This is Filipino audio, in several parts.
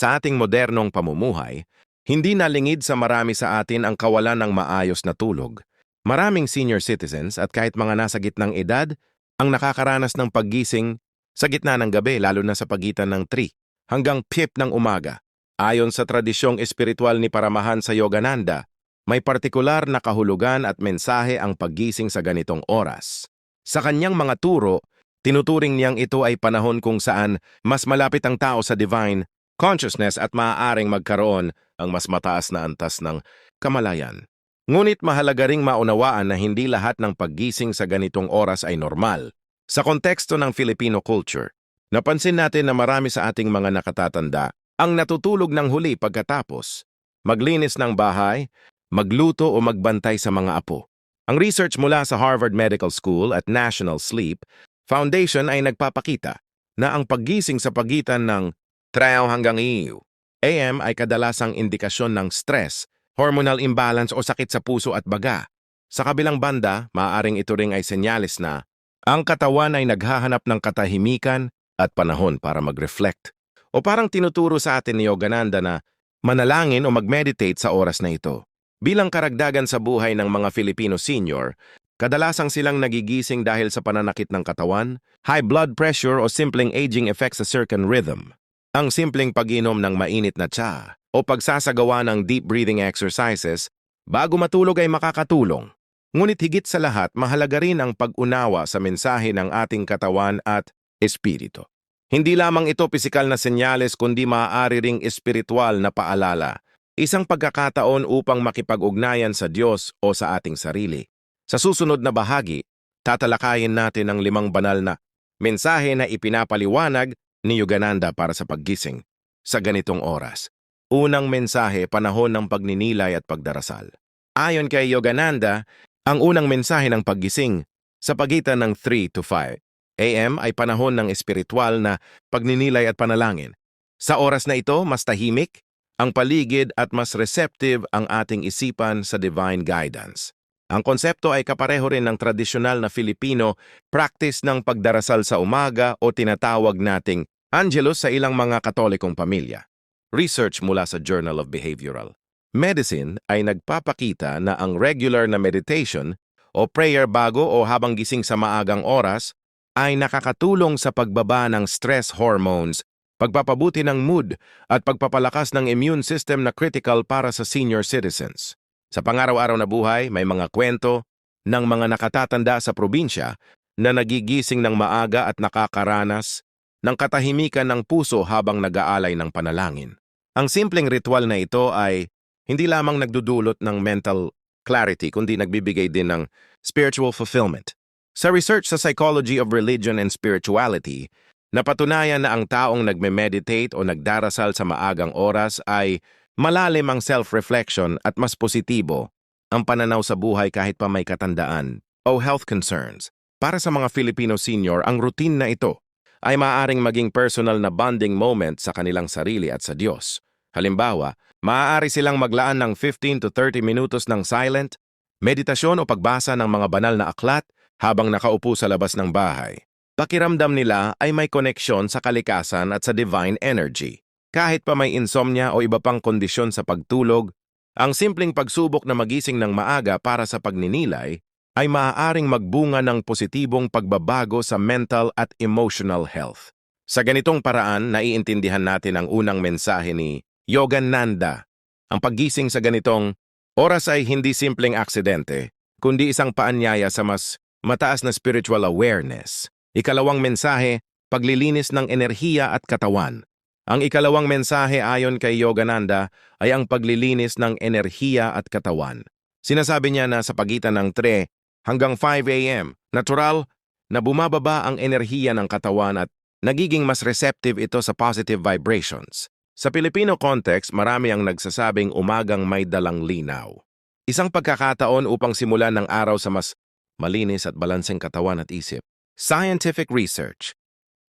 Sa ating modernong pamumuhay, hindi nalingid sa marami sa atin ang kawalan ng maayos na tulog. Maraming senior citizens at kahit mga nasa gitnang edad ang nakakaranas ng paggising sa gitna ng gabi lalo na sa pagitan ng 3 hanggang 5 ng umaga. Ayon sa tradisyong espiritual ni Paramahan sa Yogananda, may partikular na kahulugan at mensahe ang paggising sa ganitong oras. Sa kanyang mga turo, tinuturing niyang ito ay panahon kung saan mas malapit ang tao sa divine consciousness at maaaring magkaroon ang mas mataas na antas ng kamalayan. Ngunit mahalaga ring maunawaan na hindi lahat ng paggising sa ganitong oras ay normal. Sa konteksto ng Filipino culture, napansin natin na marami sa ating mga nakatatanda ang natutulog ng huli pagkatapos, maglinis ng bahay, magluto o magbantay sa mga apo. Ang research mula sa Harvard Medical School at National Sleep Foundation ay nagpapakita na ang paggising sa pagitan ng 3 hanggang 5 AM ay kadalasang indikasyon ng stress, hormonal imbalance o sakit sa puso at baga. Sa kabilang banda, maaaring ito ring ay senyalis na ang katawan ay naghahanap ng katahimikan at panahon para mag-reflect. O parang tinuturo sa atin ni Yogananda na manalangin o mag-meditate sa oras na ito. Bilang karagdagan sa buhay ng mga Filipino senior, kadalasang silang nagigising dahil sa pananakit ng katawan, high blood pressure o simpleng aging effects sa circadian rhythm. Ang simpleng pag-inom ng mainit na tsa o pagsasagawa ng deep breathing exercises bago matulog ay makakatulong. Ngunit higit sa lahat, mahalaga rin ang pag-unawa sa mensahe ng ating katawan at espiritu. Hindi lamang ito pisikal na senyales kundi maaari ring espiritual na paalala, isang pagkakataon upang makipag-ugnayan sa Diyos o sa ating sarili. Sa susunod na bahagi, tatalakayin natin ang limang banal na mensahe na ipinapaliwanag ni Yogananda para sa paggising sa ganitong oras. Unang mensahe, panahon ng pagninilay at pagdarasal. Ayon kay Yogananda, ang unang mensahe ng paggising sa pagitan ng 3 to 5 AM ay panahon ng espiritual na pagninilay at panalangin. Sa oras na ito, mas tahimik ang paligid at mas receptive ang ating isipan sa divine guidance. Ang konsepto ay kapareho rin ng tradisyonal na Filipino practice ng pagdarasal sa umaga o tinatawag nating Angelus sa ilang mga katolikong pamilya. Research mula sa Journal of Behavioral Medicine ay nagpapakita na ang regular na meditation o prayer bago o habang gising sa maagang oras ay nakakatulong sa pagbaba ng stress hormones, pagpapabuti ng mood at pagpapalakas ng immune system na critical para sa senior citizens. Sa pangaraw-araw na buhay, may mga kwento ng mga nakatatanda sa probinsya na nagigising ng maaga at nakakaranas ng katahimikan ng puso habang nag-aalay ng panalangin. Ang simpleng ritual na ito ay hindi lamang nagdudulot ng mental clarity kundi nagbibigay din ng spiritual fulfillment. Sa research sa Psychology of Religion and Spirituality, napatunayan na ang taong nagme-meditate o nagdarasal sa maagang oras ay malalim ang self-reflection at mas positibo ang pananaw sa buhay kahit pa may katandaan o health concerns. Para sa mga Filipino senior, ang routine na ito ay maaaring maging personal na bonding moment sa kanilang sarili at sa Diyos. Halimbawa, maaari silang maglaan ng 15 to 30 minutos ng silent, meditasyon o pagbasa ng mga banal na aklat habang nakaupo sa labas ng bahay. Pakiramdam nila ay may koneksyon sa kalikasan at sa divine energy. Kahit pa may insomnia o iba pang kondisyon sa pagtulog, ang simpleng pagsubok na magising ng maaga para sa pagninilay ay maaaring magbunga ng positibong pagbabago sa mental at emotional health. Sa ganitong paraan, naiintindihan natin ang unang mensahe ni Yogananda. Ang paggising sa ganitong oras ay hindi simpleng aksidente, kundi isang paanyaya sa mas mataas na spiritual awareness. Ikalawang mensahe, paglilinis ng enerhiya at katawan. Ang ikalawang mensahe ayon kay Yogananda ay ang paglilinis ng enerhiya at katawan. Sinasabi niya na sa pagitan ng 3 hanggang 5 a.m., natural na bumababa ang enerhiya ng katawan at nagiging mas receptive ito sa positive vibrations. Sa Filipino context, marami ang nagsasabing umagang may dalang linaw. Isang pagkakataon upang simulan ng araw sa mas malinis at balanseng katawan at isip. Scientific research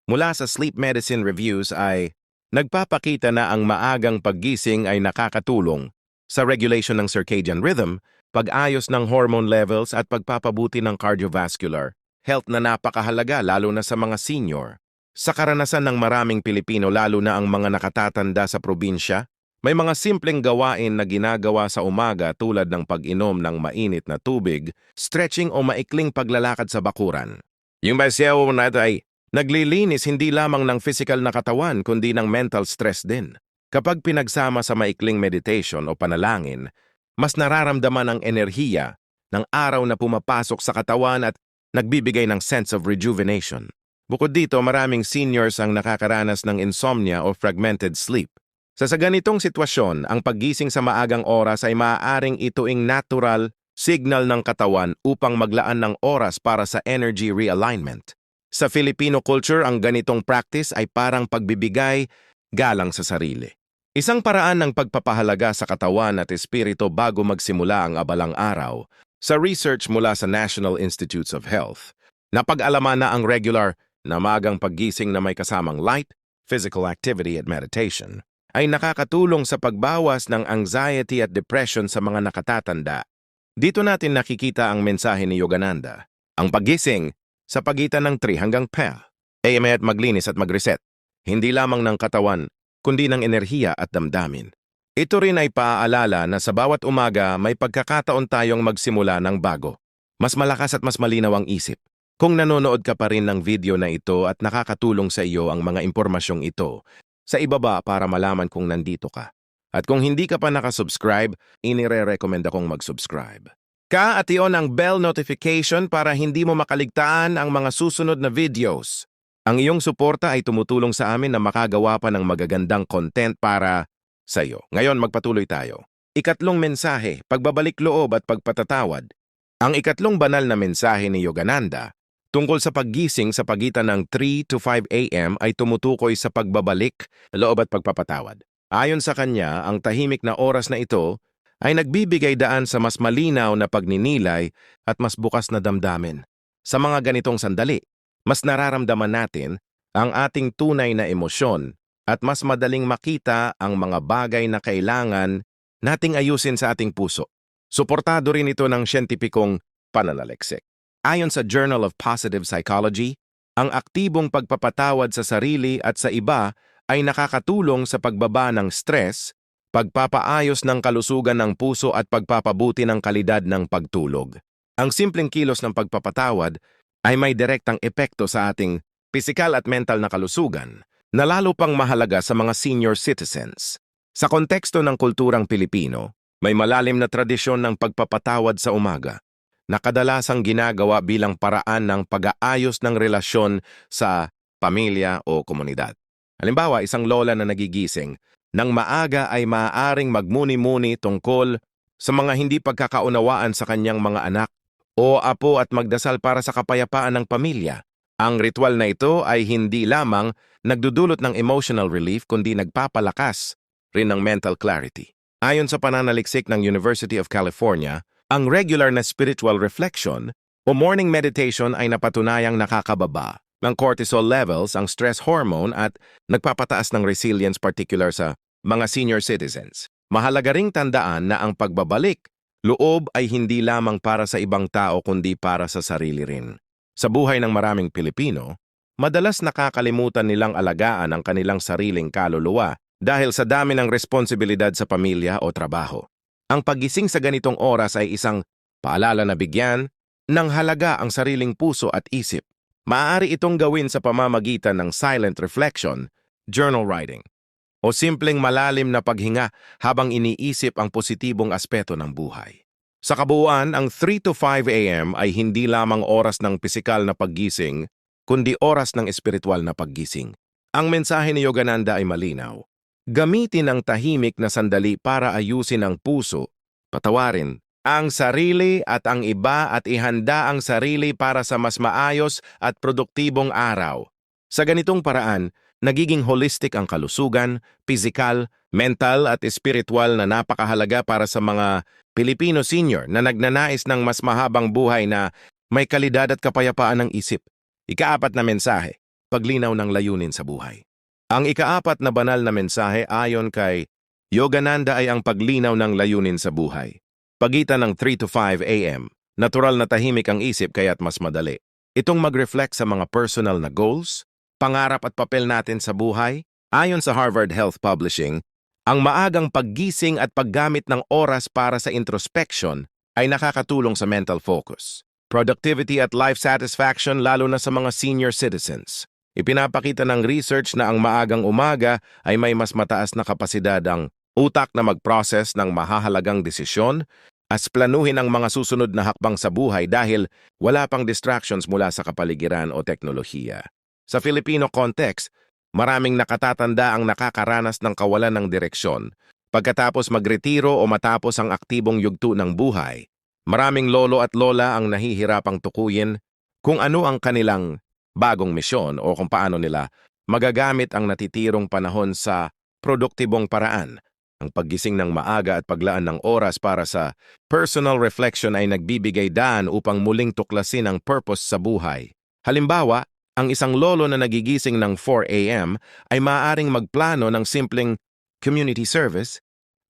mula sa Sleep Medicine Reviews ay nagpapakita na ang maagang paggising ay nakakatulong sa regulation ng circadian rhythm, pag-ayos ng hormone levels at pagpapabuti ng cardiovascular health na napakahalaga lalo na sa mga senior. Sa karanasan ng maraming Pilipino lalo na ang mga nakatatanda sa probinsya, may mga simpleng gawain na ginagawa sa umaga tulad ng pag-inom ng mainit na tubig, stretching o maikling paglalakad sa bakuran. Yung basyaw na ito ay naglilinis hindi lamang ng physical na katawan kundi ng mental stress din. Kapag pinagsama sa maikling meditation o panalangin, mas nararamdaman ang enerhiya ng araw na pumapasok sa katawan at nagbibigay ng sense of rejuvenation. Bukod dito, maraming seniors ang nakakaranas ng insomnia o fragmented sleep. Sa sa ganitong sitwasyon, ang paggising sa maagang oras ay maaaring ituing natural signal ng katawan upang maglaan ng oras para sa energy realignment. Sa Filipino culture, ang ganitong practice ay parang pagbibigay galang sa sarili. Isang paraan ng pagpapahalaga sa katawan at espiritu bago magsimula ang abalang araw. Sa research mula sa National Institutes of Health, napag-alaman na ang regular na magang paggising na may kasamang light, physical activity at meditation ay nakakatulong sa pagbawas ng anxiety at depression sa mga nakatatanda. Dito natin nakikita ang mensahe ni Yogananda. Ang paggising sa pagitan ng 3 hanggang 10 AM at maglinis at magreset, hindi lamang ng katawan, kundi ng enerhiya at damdamin. Ito rin ay paaalala na sa bawat umaga may pagkakataon tayong magsimula ng bago. Mas malakas at mas malinaw ang isip. Kung nanonood ka pa rin ng video na ito at nakakatulong sa iyo ang mga impormasyong ito, sa ibaba para malaman kung nandito ka. At kung hindi ka pa nakasubscribe, inire-recommend akong mag-subscribe. Ka at iyon ang bell notification para hindi mo makaligtaan ang mga susunod na videos. Ang iyong suporta ay tumutulong sa amin na makagawa pa ng magagandang content para sa iyo. Ngayon magpatuloy tayo. Ikatlong mensahe, pagbabalik loob at pagpatatawad. Ang ikatlong banal na mensahe ni Yogananda tungkol sa paggising sa pagitan ng 3 to 5 a.m. ay tumutukoy sa pagbabalik, loob at pagpapatawad. Ayon sa kanya, ang tahimik na oras na ito ay nagbibigay daan sa mas malinaw na pagninilay at mas bukas na damdamin. Sa mga ganitong sandali, mas nararamdaman natin ang ating tunay na emosyon at mas madaling makita ang mga bagay na kailangan nating ayusin sa ating puso. Suportado rin ito ng siyentipikong pananaliksik. Ayon sa Journal of Positive Psychology, ang aktibong pagpapatawad sa sarili at sa iba ay nakakatulong sa pagbaba ng stress, pagpapaayos ng kalusugan ng puso at pagpapabuti ng kalidad ng pagtulog. Ang simpleng kilos ng pagpapatawad ay may direktang epekto sa ating pisikal at mental na kalusugan na lalo pang mahalaga sa mga senior citizens. Sa konteksto ng kulturang Pilipino, may malalim na tradisyon ng pagpapatawad sa umaga na kadalasang ginagawa bilang paraan ng pag-aayos ng relasyon sa pamilya o komunidad. Halimbawa, isang lola na nagigising, nang maaga ay maaaring magmuni-muni tungkol sa mga hindi pagkakaunawaan sa kanyang mga anak o apo at magdasal para sa kapayapaan ng pamilya. Ang ritual na ito ay hindi lamang nagdudulot ng emotional relief kundi nagpapalakas rin ng mental clarity. Ayon sa pananaliksik ng University of California, ang regular na spiritual reflection o morning meditation ay napatunayang nakakababa ng cortisol levels, ang stress hormone at nagpapataas ng resilience particular sa mga senior citizens. Mahalaga ring tandaan na ang pagbabalik, loob ay hindi lamang para sa ibang tao kundi para sa sarili rin. Sa buhay ng maraming Pilipino, madalas nakakalimutan nilang alagaan ang kanilang sariling kaluluwa dahil sa dami ng responsibilidad sa pamilya o trabaho. Ang pagising sa ganitong oras ay isang paalala na bigyan ng halaga ang sariling puso at isip. Maaari itong gawin sa pamamagitan ng silent reflection, journal writing, o simpleng malalim na paghinga habang iniisip ang positibong aspeto ng buhay. Sa kabuuan, ang 3 to 5 a.m. ay hindi lamang oras ng pisikal na paggising, kundi oras ng espiritual na paggising. Ang mensahe ni Yogananda ay malinaw. Gamitin ang tahimik na sandali para ayusin ang puso, patawarin ang sarili at ang iba at ihanda ang sarili para sa mas maayos at produktibong araw. Sa ganitong paraan, nagiging holistic ang kalusugan, physical, mental at espiritual na napakahalaga para sa mga Pilipino senior na nagnanais ng mas mahabang buhay na may kalidad at kapayapaan ng isip. Ikaapat na mensahe, paglinaw ng layunin sa buhay. Ang ikaapat na banal na mensahe ayon kay Yogananda ay ang paglinaw ng layunin sa buhay. Pagitan ng 3 to 5 a.m., natural na tahimik ang isip kaya't mas madali. Itong mag-reflect sa mga personal na goals, pangarap at papel natin sa buhay? Ayon sa Harvard Health Publishing, ang maagang paggising at paggamit ng oras para sa introspection ay nakakatulong sa mental focus, productivity at life satisfaction lalo na sa mga senior citizens. Ipinapakita ng research na ang maagang umaga ay may mas mataas na kapasidad ang utak na mag-process ng mahahalagang desisyon as planuhin ang mga susunod na hakbang sa buhay dahil wala pang distractions mula sa kapaligiran o teknolohiya. Sa Filipino context, maraming nakatatanda ang nakakaranas ng kawalan ng direksyon. Pagkatapos magretiro o matapos ang aktibong yugto ng buhay, maraming lolo at lola ang nahihirapang tukuyin kung ano ang kanilang bagong misyon o kung paano nila magagamit ang natitirong panahon sa produktibong paraan. Ang paggising ng maaga at paglaan ng oras para sa personal reflection ay nagbibigay daan upang muling tuklasin ang purpose sa buhay. Halimbawa, ang isang lolo na nagigising ng 4 a.m. ay maaaring magplano ng simpleng community service,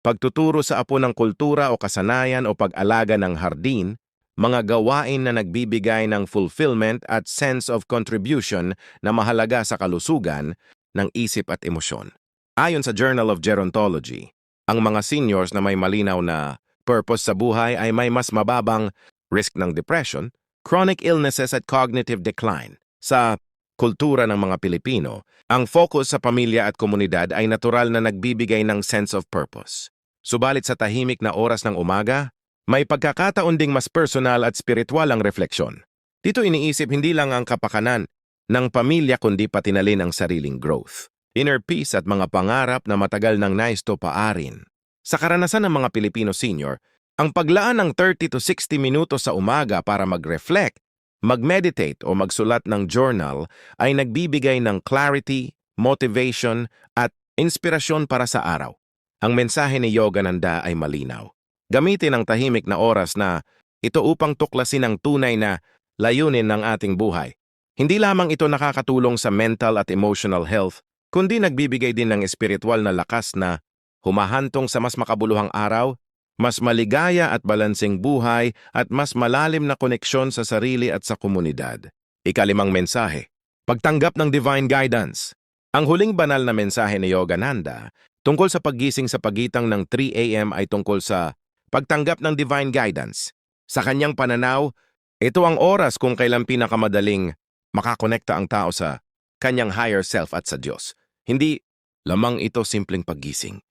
pagtuturo sa apo ng kultura o kasanayan o pag-alaga ng hardin, mga gawain na nagbibigay ng fulfillment at sense of contribution na mahalaga sa kalusugan ng isip at emosyon. Ayon sa Journal of Gerontology, ang mga seniors na may malinaw na purpose sa buhay ay may mas mababang risk ng depression, chronic illnesses at cognitive decline. Sa kultura ng mga Pilipino, ang focus sa pamilya at komunidad ay natural na nagbibigay ng sense of purpose. Subalit sa tahimik na oras ng umaga, may pagkakataon ding mas personal at spiritual ang refleksyon. Dito iniisip hindi lang ang kapakanan ng pamilya kundi pati na rin ang sariling growth, inner peace at mga pangarap na matagal nang nais to paarin. Sa karanasan ng mga Pilipino senior, ang paglaan ng 30 to 60 minutos sa umaga para mag-reflect, mag-meditate o magsulat ng journal ay nagbibigay ng clarity, motivation at inspirasyon para sa araw. Ang mensahe ni Yogananda ay malinaw. Gamitin ang tahimik na oras na ito upang tuklasin ang tunay na layunin ng ating buhay. Hindi lamang ito nakakatulong sa mental at emotional health, kundi nagbibigay din ng espiritual na lakas na humahantong sa mas makabuluhang araw, mas maligaya at balansing buhay at mas malalim na koneksyon sa sarili at sa komunidad. Ikalimang mensahe, pagtanggap ng divine guidance. Ang huling banal na mensahe ni Yogananda tungkol sa paggising sa pagitang ng 3 a.m. ay tungkol sa pagtanggap ng divine guidance. Sa kanyang pananaw, ito ang oras kung kailan pinakamadaling makakonekta ang tao sa kanyang higher self at sa Diyos. Hindi lamang ito simpleng paggising.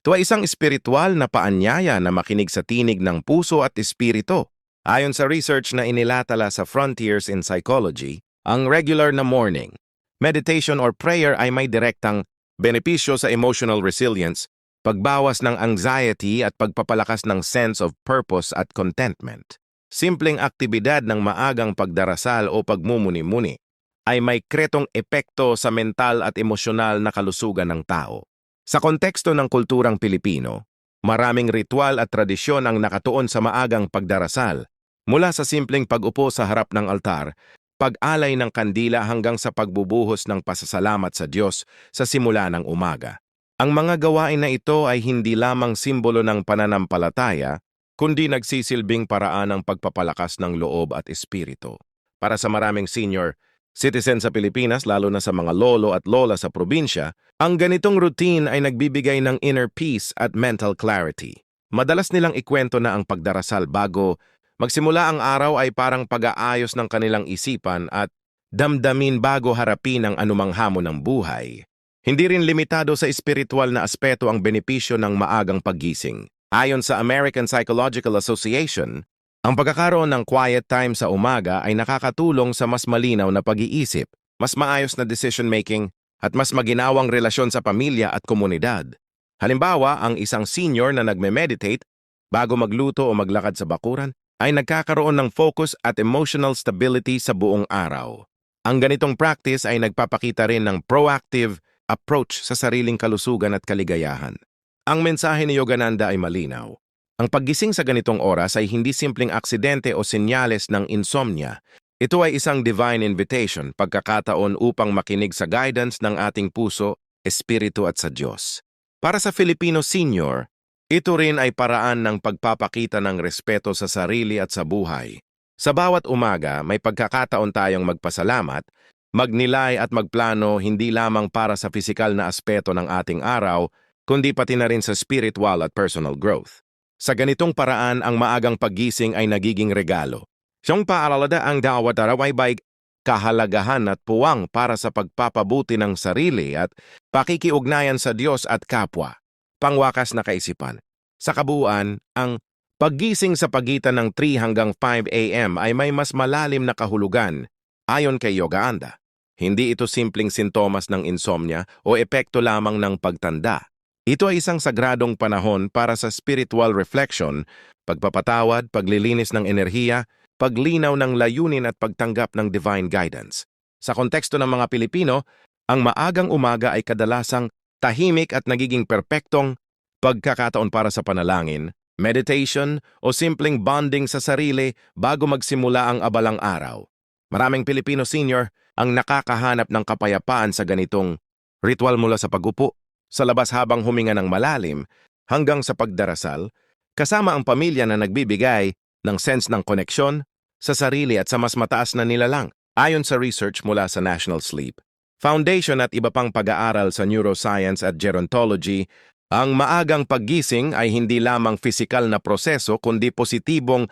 Ito ay isang espiritual na paanyaya na makinig sa tinig ng puso at espiritu. Ayon sa research na inilatala sa Frontiers in Psychology, ang regular na morning, meditation or prayer ay may direktang benepisyo sa emotional resilience pagbawas ng anxiety at pagpapalakas ng sense of purpose at contentment. Simpleng aktibidad ng maagang pagdarasal o pagmumuni-muni ay may kretong epekto sa mental at emosyonal na kalusugan ng tao. Sa konteksto ng kulturang Pilipino, maraming ritual at tradisyon ang nakatuon sa maagang pagdarasal, mula sa simpleng pag-upo sa harap ng altar, pag-alay ng kandila hanggang sa pagbubuhos ng pasasalamat sa Diyos sa simula ng umaga. Ang mga gawain na ito ay hindi lamang simbolo ng pananampalataya, kundi nagsisilbing paraan ng pagpapalakas ng loob at espiritu. Para sa maraming senior citizen sa Pilipinas, lalo na sa mga lolo at lola sa probinsya, ang ganitong routine ay nagbibigay ng inner peace at mental clarity. Madalas nilang ikwento na ang pagdarasal bago magsimula ang araw ay parang pag-aayos ng kanilang isipan at damdamin bago harapin ang anumang hamon ng buhay. Hindi rin limitado sa espiritual na aspeto ang benepisyo ng maagang paggising. Ayon sa American Psychological Association, ang pagkakaroon ng quiet time sa umaga ay nakakatulong sa mas malinaw na pag-iisip, mas maayos na decision-making, at mas maginawang relasyon sa pamilya at komunidad. Halimbawa, ang isang senior na nagme-meditate bago magluto o maglakad sa bakuran ay nagkakaroon ng focus at emotional stability sa buong araw. Ang ganitong practice ay nagpapakita rin ng proactive approach sa sariling kalusugan at kaligayahan. Ang mensahe ni Yogananda ay malinaw. Ang paggising sa ganitong oras ay hindi simpleng aksidente o senyales ng insomnia. Ito ay isang divine invitation, pagkakataon upang makinig sa guidance ng ating puso, espiritu at sa Diyos. Para sa Filipino senior, ito rin ay paraan ng pagpapakita ng respeto sa sarili at sa buhay. Sa bawat umaga, may pagkakataon tayong magpasalamat magnilay at magplano hindi lamang para sa pisikal na aspeto ng ating araw, kundi pati na rin sa spiritual at personal growth. Sa ganitong paraan, ang maagang paggising ay nagiging regalo. Siyang paalala ang dawat araway bay kahalagahan at puwang para sa pagpapabuti ng sarili at pakikiugnayan sa Diyos at kapwa. Pangwakas na kaisipan. Sa kabuuan, ang paggising sa pagitan ng 3 hanggang 5 a.m. ay may mas malalim na kahulugan ayon kay Yoga Anda. Hindi ito simpleng sintomas ng insomnia o epekto lamang ng pagtanda. Ito ay isang sagradong panahon para sa spiritual reflection, pagpapatawad, paglilinis ng enerhiya, paglinaw ng layunin at pagtanggap ng divine guidance. Sa konteksto ng mga Pilipino, ang maagang umaga ay kadalasang tahimik at nagiging perpektong pagkakataon para sa panalangin, meditation o simpleng bonding sa sarili bago magsimula ang abalang araw. Maraming Pilipino senior ang nakakahanap ng kapayapaan sa ganitong ritual mula sa pagupo, sa labas habang huminga ng malalim, hanggang sa pagdarasal, kasama ang pamilya na nagbibigay ng sense ng koneksyon sa sarili at sa mas mataas na nilalang ayon sa research mula sa National Sleep Foundation at iba pang pag-aaral sa neuroscience at gerontology, ang maagang paggising ay hindi lamang pisikal na proseso kundi positibong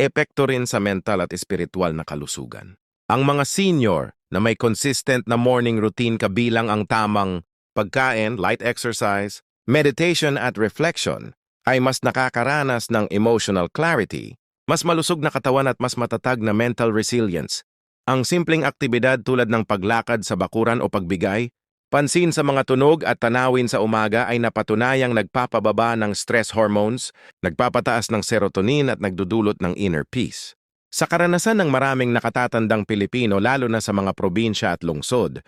epekto rin sa mental at espiritual na kalusugan. Ang mga senior na may consistent na morning routine kabilang ang tamang pagkain, light exercise, meditation at reflection ay mas nakakaranas ng emotional clarity, mas malusog na katawan at mas matatag na mental resilience. Ang simpleng aktibidad tulad ng paglakad sa bakuran o pagbigay, pansin sa mga tunog at tanawin sa umaga ay napatunayang nagpapababa ng stress hormones, nagpapataas ng serotonin at nagdudulot ng inner peace. Sa karanasan ng maraming nakatatandang Pilipino lalo na sa mga probinsya at lungsod,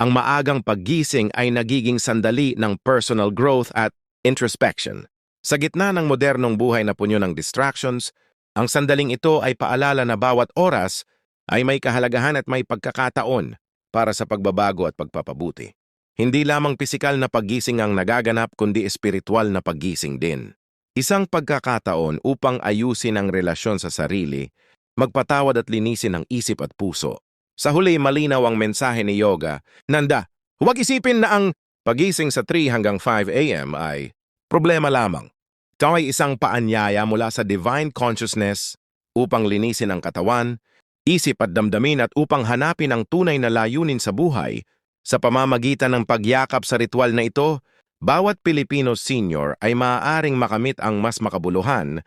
ang maagang paggising ay nagiging sandali ng personal growth at introspection. Sa gitna ng modernong buhay na punyo ng distractions, ang sandaling ito ay paalala na bawat oras ay may kahalagahan at may pagkakataon para sa pagbabago at pagpapabuti. Hindi lamang pisikal na paggising ang nagaganap kundi espiritual na paggising din. Isang pagkakataon upang ayusin ang relasyon sa sarili, magpatawad at linisin ang isip at puso. Sa huli, malinaw ang mensahe ni Yoga, Nanda, huwag isipin na ang pagising sa 3 hanggang 5 a.m. ay problema lamang. Ito ay isang paanyaya mula sa divine consciousness upang linisin ang katawan, isip at damdamin at upang hanapin ang tunay na layunin sa buhay, sa pamamagitan ng pagyakap sa ritual na ito, bawat Pilipino senior ay maaaring makamit ang mas makabuluhan,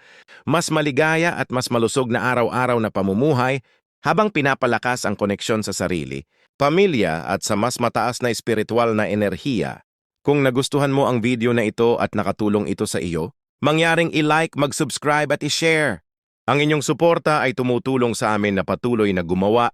mas maligaya at mas malusog na araw-araw na pamumuhay habang pinapalakas ang koneksyon sa sarili, pamilya at sa mas mataas na espiritual na enerhiya. Kung nagustuhan mo ang video na ito at nakatulong ito sa iyo, mangyaring i-like, mag-subscribe at i-share. Ang inyong suporta ay tumutulong sa amin na patuloy na gumawa